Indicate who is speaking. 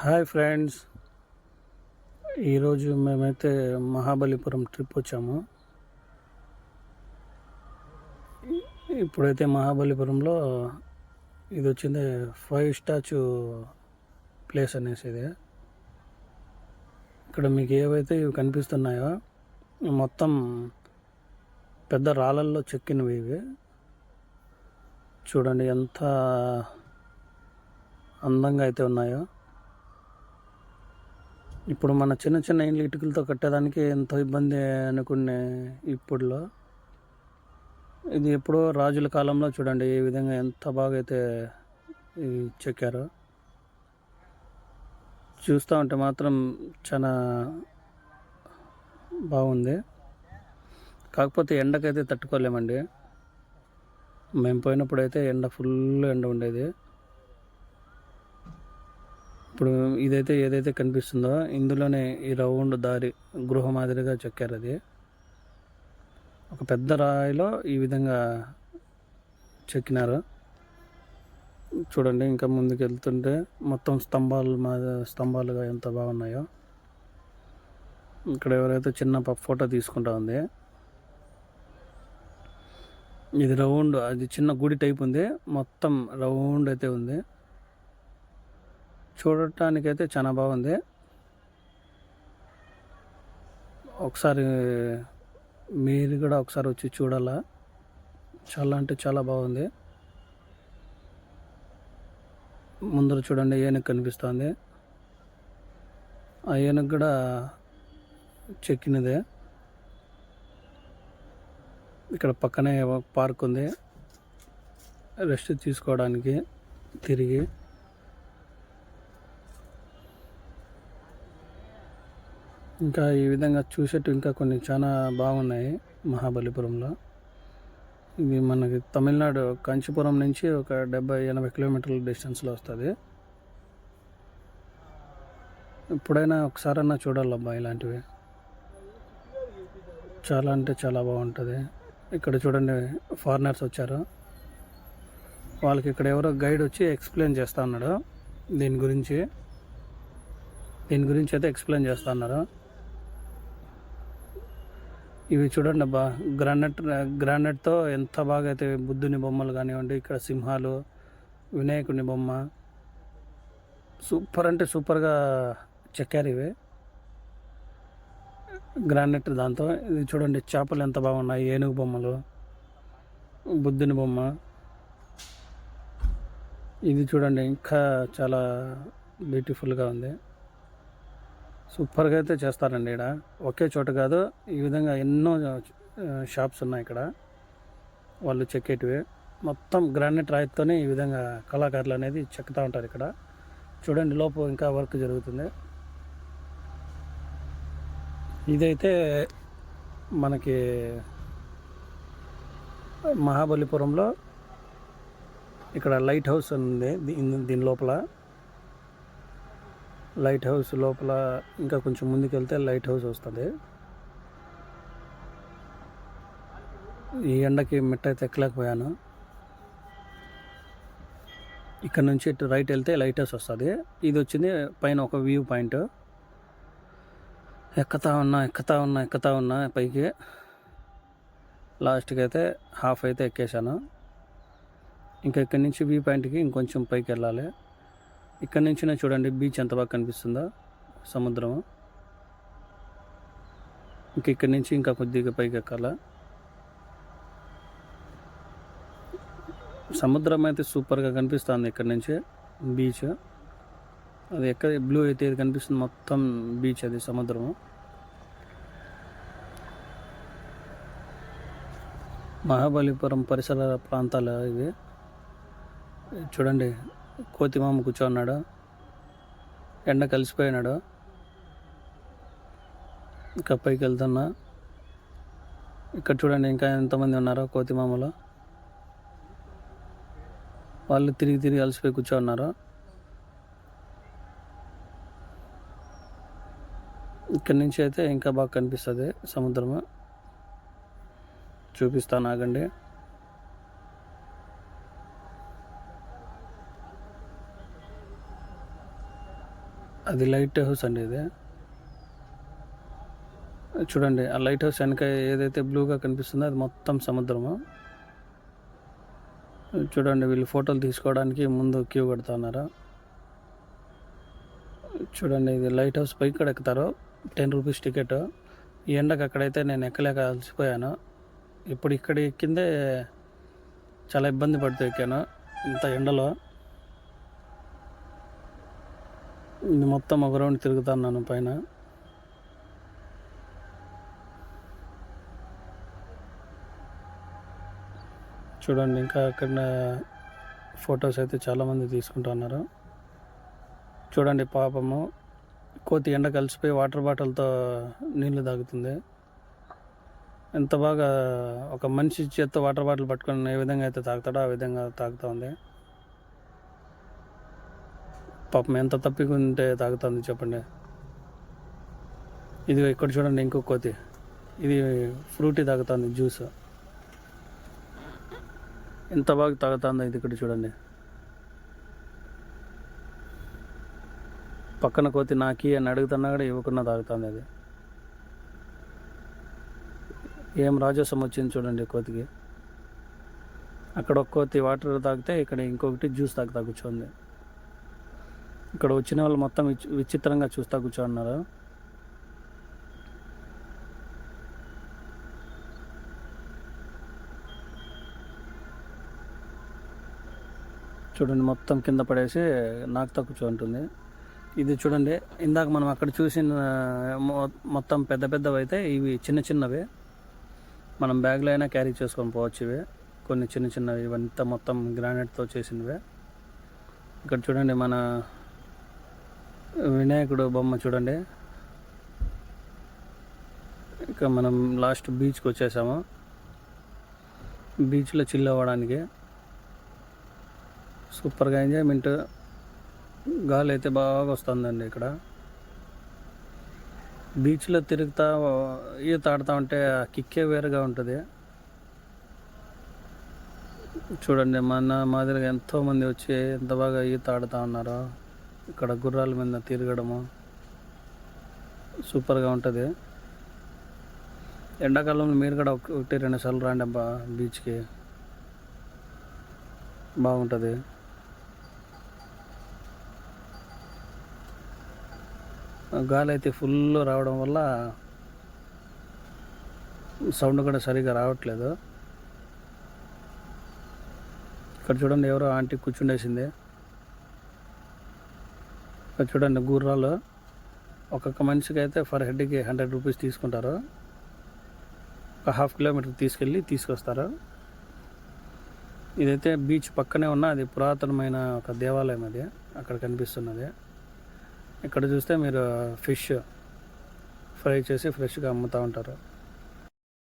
Speaker 1: Hi friends. ఈరోజు మేమైతే Mahabalipuram trip వచ్చాము. ఇప్పుడైతే మహాబలిపురంలో ఇది వచ్చింది ఫైవ్ స్టాచ్యూ ప్లేస్ అనేసి ఇది. ఇక్కడ మీకు ఏవైతే ఇవి కనిపిస్తున్నాయో మొత్తం పెద్ద రాళ్ళల్లో చెక్కినవి ఇవి. చూడండి ఎంత అందంగా అయితే ఉన్నాయో. ఇప్పుడు మన చిన్న చిన్న ఇండ్లు ఇటుకలతో కట్టేదానికి ఎంతో ఇబ్బంది అనుకునే ఇప్పుడులో. ఇది ఎప్పుడో రాజుల కాలంలో చూడండి ఈ విధంగా ఎంత బాగా అయితే చెక్కారో. చూస్తూ ఉంటే మాత్రం చాలా బాగుంది. కాకపోతే ఎండకైతే తట్టుకోలేమండి. మేము పోయినప్పుడు అయితే ఎండ ఫుల్ ఎండ ఉండేది. ఇప్పుడు ఇదైతే ఏదైతే కనిపిస్తుందో ఇందులోనే ఈ రౌండ్ దారి గృహ మాదిరిగా చెక్కారు అది. ఒక పెద్ద రాయిలో ఈ విధంగా చెక్కినారు. చూడండి ఇంకా ముందుకు వెళ్తుంటే మొత్తం స్తంభాలు మా స్తంభాలుగా ఎంత బాగున్నాయో. ఇక్కడ ఎవరైతే చిన్న ఫోటో తీసుకుంటా ఉంది. ఇది రౌండ్ అది చిన్న గుడి టైప్ ఉంది. మొత్తం రౌండ్ అయితే ఉంది. చూడటానికైతే చాలా బాగుంది. ఒకసారి మీరు కూడా ఒకసారి వచ్చి చూడాలా? చాలా అంటే చాలా బాగుంది. ముందర చూడండి ఏనుగు కనిపిస్తుంది. ఆ ఏనుగు కూడా చెక్కినదే. ఇక్కడ పక్కనే ఒక పార్క్ ఉంది. రెస్ట్ తీసుకోవడానికి తిరిగి ఇంకా ఈ విధంగా చూసేట్టు ఇంకా కొన్ని చాలా బాగున్నాయి మహాబలిపురంలో. ఇది మనకి తమిళనాడు కంచిపురం నుంచి ఒక డెబ్బై ఎనభై కిలోమీటర్ల డిస్టెన్స్లో వస్తుంది. ఎప్పుడైనా ఒకసారన్నా చూడాలబ్బా ఇలాంటివి. చాలా అంటే చాలా బాగుంటుంది. ఇక్కడ చూడండి ఫారినర్స్ వచ్చారు. వాళ్ళకి ఇక్కడ ఎవరో గైడ్ వచ్చి ఎక్స్ప్లెయిన్ చేస్తా ఉన్నాడు దీని గురించి దీని గురించి అయితే ఎక్స్ప్లెయిన్ చేస్తా ఉన్నారు ఇవి చూడండి అబ్బా. గ్రానైట్ గ్రానైట్తో ఎంత బాగా అయితే బుద్ధుని బొమ్మలు కానివ్వండి ఇక్కడ సింహాలు వినాయకుని బొమ్మ. సూపర్ అంటే సూపర్గా చెక్కారు ఇవి. గ్రానైట్ దాంతో. ఇది చూడండి చేపలు ఎంత బాగున్నాయి ఏనుగు బొమ్మలు బుద్ధుని బొమ్మ. ఇది చూడండి ఇంకా చాలా బ్యూటిఫుల్గా ఉంది. సూపర్గా అయితే చేస్తారండి ఇక్కడ ఒకే చోట కాదు ఈ విధంగా ఎన్నో షాప్స్ ఉన్నాయి ఇక్కడ. వాళ్ళు చెక్కేటివి. మొత్తం గ్రానైట్ రాయితోనే ఈ విధంగా కళాకారులు అనేది చెక్కుతూ ఉంటారు ఇక్కడ. చూడండి లోపు ఇంకా వర్క్ జరుగుతుంది. ఇదైతే మనకి మహాబలిపురంలో ఇక్కడ లైట్ హౌస్ ఉంది దీ- దీని లోపల. లైట్ హౌస్ లోపల ఇంకా కొంచెం ముందుకు వెళ్తే లైట్ హౌస్ వస్తుంది. ఈ ఎండకి మిట్ట అయితే ఎక్కలేకపోయాను. ఇక్కడ నుంచి ఇటు రైట్ వెళ్తే లైట్ హౌస్ వస్తుంది. ఇది వచ్చింది పైన ఒక వ్యూ పాయింట్. ఎక్కుతా ఉన్నా ఎక్కుతా ఉన్నా ఎక్కుతా ఉన్నా పైకి. లాస్ట్కి అయితే హాఫ్ అయితే ఎక్కేసాను ఇంకా ఇక్కడి నుంచి వ్యూ పాయింట్కి ఇంకొంచెం పైకి వెళ్ళాలి. ఇక్కడ నుంచి చూడండి బీచ్ ఎంత బాగా కనిపిస్తుందో? సముద్రం ఇంకా ఇక్కడి నుంచి ఇంకా కొద్దిగా పైకి ఎక్కాల? సముద్రం అయితే సూపర్గా కనిపిస్తుంది ఇక్కడ నుంచి బీచ్ అది ఎక్కడ బ్లూ అయితే ఇది కనిపిస్తుంది? మొత్తం బీచ్ అది సముద్రము. మహాబలిపురం పరిసర ప్రాంతాలు ఇవి చూడండి కోతిమామ కూర్చోన్నాడు. ఎండ కలిసిపోయినాడు. ఇంకా పైకి వెళ్తున్నా. ఇక్కడ చూడండి ఇంకా ఎంతమంది ఉన్నారో కోతిమామలో. వాళ్ళు తిరిగి తిరిగి అలసిపోయి కూర్చోన్నారు. ఇక్కడి నుంచి అయితే ఇంకా బాగా కనిపిస్తుంది సముద్రము. చూపిస్తాను ఆగండి. అది లైట్ హౌస్ అండి ఇది. చూడండి ఆ లైట్ హౌస్ వెనక ఏదైతే బ్లూగా కనిపిస్తుందో అది మొత్తం సముద్రము. చూడండి వీళ్ళు ఫోటోలు తీసుకోవడానికి ముందు క్యూ కడుతున్నారు చూడండి ఇది లైట్ హౌస్ పైకి కూడా ఎక్కుతారు. టెన్ రూపీస్ టికెట్ ఈ ఎండకు అక్కడైతే నేను ఎక్కలేక అలసిపోయాను. ఇప్పుడు ఇక్కడ ఎక్కిందే చాలా ఇబ్బంది పడుతూ ఎక్కాను ఇంత ఎండలో. ఇది మొత్తం ఒక రౌండ్ తిరుగుతున్నాను పైన. చూడండి ఇంకా అక్కడ ఫొటోస్ అయితే చాలామంది తీసుకుంటున్నారు. చూడండి పాపము కోతి ఎండ కలిసిపోయి వాటర్ బాటిల్తో నీళ్ళు తాగుతుంది. ఎంత బాగా ఒక మనిషి చేత్తో వాటర్ బాటిల్ పట్టుకొని ఏ విధంగా అయితే తాగుతాడో ఆ విధంగా తాగుతూ ఉంది. పాపం ఎంత తప్పికుంటే తాగుతుంది చెప్పండి. ఇది ఇక్కడ చూడండి ఇంకో కోతి. ఇది ఫ్రూటీ తాగుతుంది జ్యూస్. ఎంత బాగా తాగుతుందో ఇది ఇక్కడ చూడండి. పక్కన కోతి నాకి అని అడుగుతున్నా కూడా ఇవ్వకుండా తాగుతుంది అది. ఏం రాజస్వం వచ్చింది చూడండి కోతికి. అక్కడ ఒక కోతి వాటర్ తాగితే ఇక్కడ ఇంకొకటి జ్యూస్ తాగి కూర్చోంది. ఇక్కడ వచ్చిన వాళ్ళు మొత్తం విచి- విచిత్రంగా చూస్తా కూర్చోన్నారు. చూడండి మొత్తం కింద పడేసి నాకుతా కూర్చోంటుంది. ఇది చూడండి ఇందాక మనం అక్కడ చూసిన మొ- మొత్తం పెద్ద పెద్దవి అయితే ఇవి చిన్న చిన్నవి. మనం బ్యాగ్లో అయినా క్యారీ చేసుకొని పోవచ్చు ఇవి. కొన్ని చిన్న చిన్నవి ఇవంతా మొత్తం గ్రానైట్తో చేసినవే. ఇక్కడ చూడండి మన వినాయకుడు బొమ్మ చూడండి. ఇక మనం లాస్ట్ బీచ్కి వచ్చేసాము. బీచ్లో చిల్ అవ్వడానికి. సూపర్గా ఎంజాయ్మెంట్ గాలి అయితే బాగా వస్తుందండి ఇక్కడ. బీచ్లో తిరుగుతా ఈత ఆడుతూ ఉంటే ఆ కిక్కే వేరుగా ఉంటుంది. చూడండి మన మాదిరిగా ఎంతోమంది వచ్చి ఎంత బాగా ఈత ఆడుతూ ఉన్నారు. ఇక్కడ గుర్రాల మీద తిరగడము. సూపర్గా ఉంటుంది. ఎండాకాలంలో మీరు కూడా ఒకటి రెండు సార్లు రాండి అబ్బా బీచ్కి. బాగుంటుంది. గాలి అయితే ఫుల్ రావడం వల్ల సౌండ్ కూడా సరిగా రావట్లేదు. ఇక్కడ చూడండి ఎవరో ఆంటీ కూర్చుండేసింది. ఇక్కడ చూడండి గుర్రాలు. ఒక్కొక్క మనిషికి అయితే ఫర్ హెడ్కి హండ్రెడ్ రూపీస్ తీసుకుంటారు. ఒక హాఫ్ కిలోమీటర్ తీసుకెళ్ళి తీసుకొస్తారు. ఇదైతే బీచ్ పక్కనే ఉన్న అది పురాతనమైన ఒక దేవాలయం అది. అక్కడ కనిపిస్తున్నది. ఇక్కడ చూస్తే మీరు ఫిష్ ఫ్రై చేసి ఫ్రెష్గా అమ్ముతూ ఉంటారు.